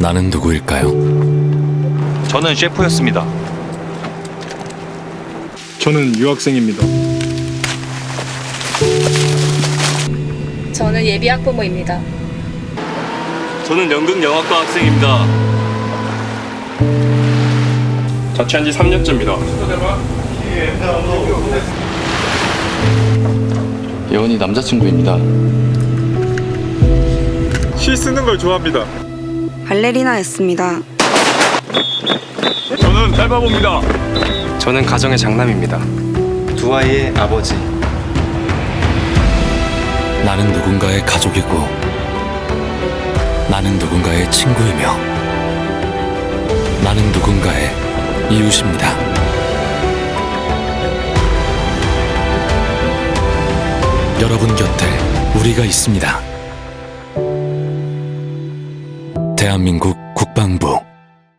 나는 누구일까요? 저는 셰프였습니다. 저는 유학생입니다. 저는 예비 학부모입니다. 저는 연극 영화과 학생입니다. 자취한 지 3년째입니다. 예원이 남자친구입니다. 시 쓰는 걸 좋아합니다. 발레리나였습니다. 저는 딸바보입니다. 저는 가정의 장남입니다. 두 아이의 아버지. 나는 누군가의 가족이고 나는 누군가의 친구이며 나는 누군가의 이웃입니다. 여러분 곁에 우리가 있습니다. 대한민국 국방부